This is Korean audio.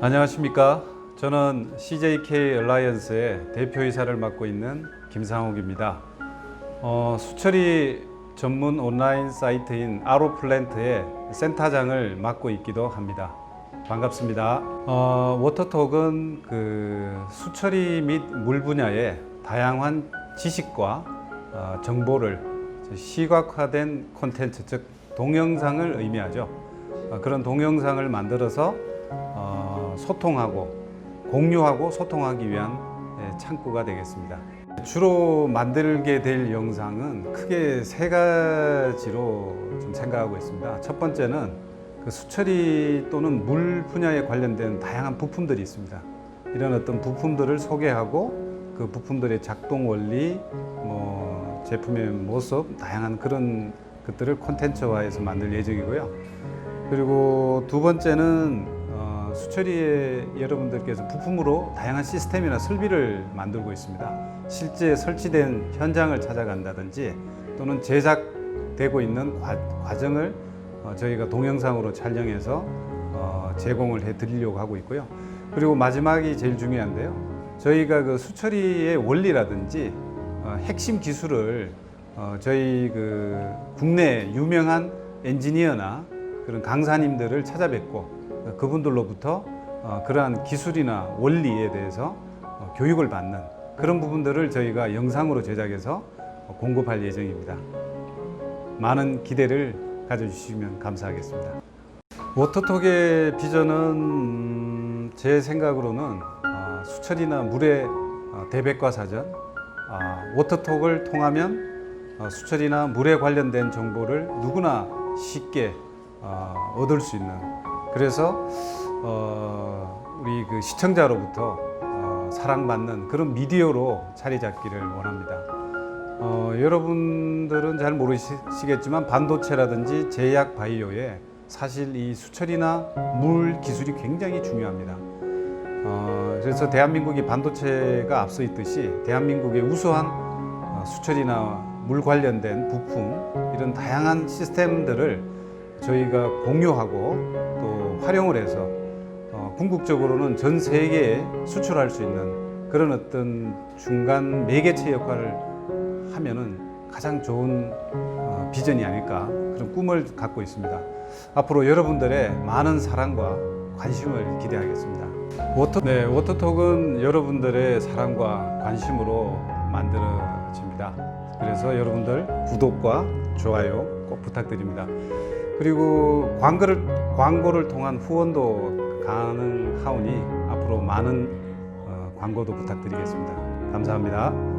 안녕하십니까. 저는 CJK 얼라이언스의 대표이사를 맡고 있는 김상욱입니다. 어, 수처리 전문 온라인 사이트인 아로플랜트의 센터장을 맡고 있기도 합니다. 반갑습니다. 어, 워터톡은 그 수처리 및 물 분야의 다양한 지식과 어, 정보를 시각화된 콘텐츠, 즉 동영상을 의미하죠. 어, 그런 동영상을 만들어서 어, 소통하고 공유하고 소통하기 위한 예, 창구가 되겠습니다. 주로 만들게 될 영상은 크게 세 가지로 좀 생각하고 있습니다. 첫 번째는 그 수처리 또는 물 분야에 관련된 다양한 부품들이 있습니다. 이런 어떤 부품들을 소개하고 그 부품들의 작동 원리, 뭐 제품의 모습, 다양한 그런 것들을 콘텐츠화해서 만들 예정이고요. 그리고 두 번째는 어, 수처리에 여러분들께서 부품으로 다양한 시스템이나 설비를 만들고 있습니다. 실제 설치된 현장을 찾아간다든지 또는 제작되고 있는 과, 과정을 어, 저희가 동영상으로 촬영해서 어, 제공을 해드리려고 하고 있고요. 그리고 마지막이 제일 중요한데요. 저희가 그 수처리의 원리라든지 어, 핵심 기술을 어, 저희 그 국내 유명한 엔지니어나 그런 강사님들을 찾아뵙고 어, 그분들로부터 어, 그러한 기술이나 원리에 대해서 어, 교육을 받는 그런 부분들을 저희가 영상으로 제작해서 어, 공급할 예정입니다. 많은 기대를 가져주시면 감사하겠습니다. 워터톡의 비전은 음, 제 생각으로는 어, 수철이나 물의 어, 대백과 사전, 어, 워터톡을 통하면 어, 수철이나 물에 관련된 정보를 누구나 쉽게 어, 얻을 수 있는 그래서 어, 우리 그 시청자로부터 어, 사랑받는 그런 미디어로 자리 잡기를 원합니다. 어, 여러분들은 잘 모르시겠지만 반도체라든지 제약 바이오에 사실 이 수철이나 물 기술이 굉장히 중요합니다. 어, 그래서 대한민국이 반도체가 앞서 있듯이 대한민국의 우수한 어, 수철이나 물 관련된 부품 이런 다양한 시스템들을 저희가 공유하고 또 활용을 해서 어, 궁극적으로는 전 세계에 수출할 수 있는 그런 어떤 중간 매개체 역할을 하면은 가장 좋은 어, 비전이 아닐까 그런 꿈을 갖고 있습니다. 앞으로 여러분들의 많은 사랑과 관심을 기대하겠습니다. 워터 네 워터톡은 여러분들의 사랑과 관심으로 만들어집니다. 그래서 여러분들 구독과 좋아요 꼭 부탁드립니다. 그리고 광고를 광고를 통한 후원도 가능하오니 앞으로 많은 어, 광고도 부탁드리겠습니다. 감사합니다.